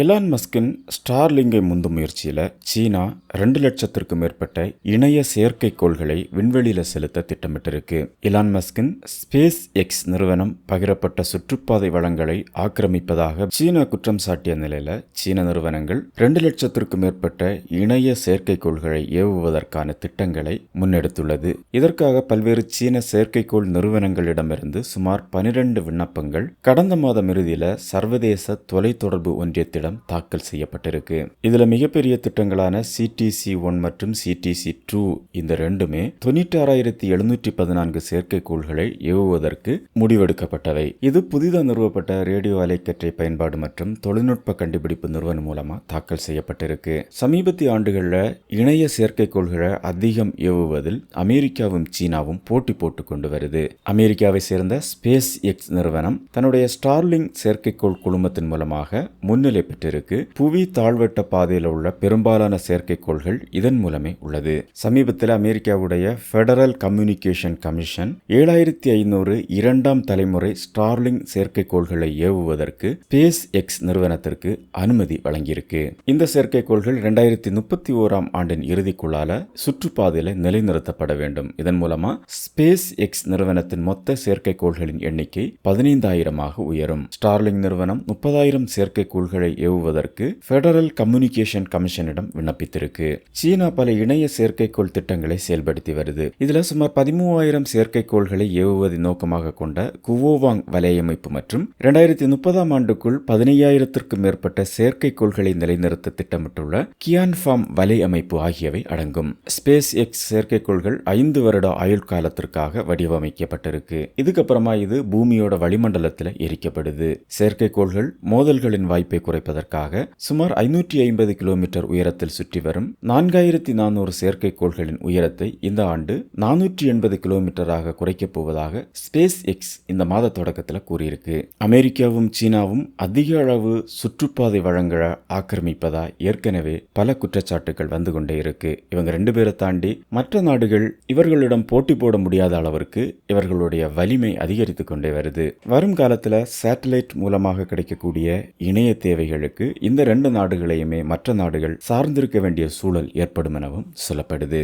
Elon மஸ்கின் ஸ்டார்லிங்கை முந்தும் முயற்சியில் சீனா ரெண்டு லட்சத்திற்கும் மேற்பட்ட இணைய செயற்கைக்கோள்களை விண்வெளியில் செலுத்த திட்டமிட்டிருக்கு. எலான் மஸ்கின் ஸ்பேஸ் எக்ஸ் நிறுவனம் பகிரப்பட்ட சுற்றுப்பாதை வளங்களை ஆக்கிரமிப்பதாக சீனா குற்றம் சாட்டிய நிலையில் சீன நிறுவனங்கள் ரெண்டு லட்சத்திற்கும் மேற்பட்ட இணைய செயற்கைக்கோள்களை ஏவுவதற்கான திட்டங்களை முன்னெடுத்துள்ளது. இதற்காக பல்வேறு சீன செயற்கைக்கோள் நிறுவனங்களிடமிருந்து சுமார் பனிரெண்டு விண்ணப்பங்கள் கடந்த மாதம் இறுதியில் சர்வதேச தொலைத்தொடர்பு ஒன்றியத்திடம் தாக்கல் செய்யப்பட்டிருக்கு. இதுல மிகப்பெரிய திட்டங்களான சிடிசி ஒன் மற்றும் சிடிசி டூ இந்த ரெண்டுமே தொண்ணூற்றி ஆறாயிரத்தி எழுநூற்றி பதினான்கு செயற்கைக்கோள்களை ஏவுவதற்கு முடிவெடுக்கப்பட்டவை. இது புதிதாக நிறுவப்பட்ட ரேடியோ அலைக்கற்றை பயன்பாடு மற்றும் தொழில்நுட்ப கண்டுபிடிப்பு நிறுவனம் மூலமா தாக்கல் செய்யப்பட்டிருக்கு. சமீபத்திய ஆண்டுகளில் இணைய செயற்கைக்கோள்களை அதிகம் ஏவுவதில் அமெரிக்காவும் சீனாவும் போட்டி போட்டுக் கொண்டு வருது. அமெரிக்காவை சேர்ந்த ஸ்பேஸ் எக்ஸ் நிறுவனம் தன்னுடைய ஸ்டார்லிங் செயற்கைக்கோள் குழுமத்தின் மூலமாக முன்னிலை பெற்றிருக்கு புவி தாழ்வட்ட பாதையில் உள்ள பெரும்பாலான செயற்கைக்கோள்கள் இதன் மூலமே உள்ளது. சமீபத்தில் அமெரிக்காவுடைய ஃபெடரல் கம்யூனிகேஷன் கமிஷன் ஏழாயிரத்தி ஐநூறு இரண்டாம் தலைமுறை ஸ்டார்லிங் செயற்கைக்கோள்களை ஏவுவதற்கு ஸ்பேஸ் எக்ஸ் நிறுவனத்திற்கு அனுமதி வழங்கியிருக்கு. இந்த செயற்கைக்கோள்கள் இரண்டாயிரத்தி முப்பத்தி ஓராம் ஆண்டின் இறுதிக்குள்ளால சுற்றுப்பாதையில நிலைநிறுத்தப்பட வேண்டும். இதன் மூலமா ஸ்பேஸ் எக்ஸ் நிறுவனத்தின் மொத்த செயற்கைக்கோள்களின் எண்ணிக்கை பதினைந்தாயிரமாக உயரும். ஸ்டார்லிங் நிறுவனம் முப்பதாயிரம் செயற்கைக்கோள்களை ஏவுவதற்கு பெடரல் கம்யூனிகேஷன் கமிஷனிடம் விண்ணப்பித்திருக்கு. சீனா பல இணைய செயற்கைக்கோள் திட்டங்களை செயல்படுத்தி வருது. இதுல சுமார் பதிமூவாயிரம் செயற்கைக்கோள்களை ஏவுவதை நோக்கமாக கொண்ட குவோவாங் வலையமைப்பு மற்றும் இரண்டாயிரத்தி முப்பதாம் ஆண்டுக்குள் பதினையாயிரத்திற்கும் மேற்பட்ட செயற்கைக்கோள்களை நிலைநிறுத்த திட்டமிட்டுள்ள கியான்ஃபார்ம் வலை அமைப்பு ஆகியவை அடங்கும். ஸ்பேஸ் எக்ஸ் செயற்கைக்கோள்கள் ஐந்து வருட ஆயுள் காலத்திற்காக வடிவமைக்கப்பட்டிருக்கு. இதுக்கப்புறமா இது பூமியோட வளிமண்டலத்தில் எரிக்கப்படுது. செயற்கைக்கோள்கள் மோதல்களின் வாய்ப்பை குறைப்பதற்காக சுமார் ஐநூற்றி ஐம்பது கிலோமீட்டர் உயரத்தில் சுற்றி வரும் நான்காயிரத்தி நானூறு செயற்கைக்கோள்களின் உயரத்தை இந்த ஆண்டு நானூற்றி எண்பது கிலோமீட்டராக குறைக்கப் போவதாக ஸ்பேஸ் எக்ஸ் இந்த மாத தொடக்கத்தில் கூறியிருக்கு. அமெரிக்காவும் சீனாவும் அதிக அளவு சுற்றுப்பாதை வழங்கலை ஆக்கிரமிப்பதா ஏற்கனவே பல குற்றச்சாட்டுகள் வந்து கொண்டே இருக்கு. இவங்க ரெண்டு பேரை தாண்டி மற்ற நாடுகள் இவர்களிடம் போட்டி போட முடியாத அளவிற்கு இவர்களுடைய வலிமை அதிகரித்து கொண்டே வருது. வரும் காலத்தில் சேட்டலைட் மூலமாக கிடைக்கக்கூடிய இணைய தேவைகள் நாடுகளுக்கு இந்த ரெண்டு நாடுகளையுமே மற்ற நாடுகள் சார்ந்திருக்க வேண்டிய சூழல் ஏற்படும் எனவும் சொல்லப்படுது.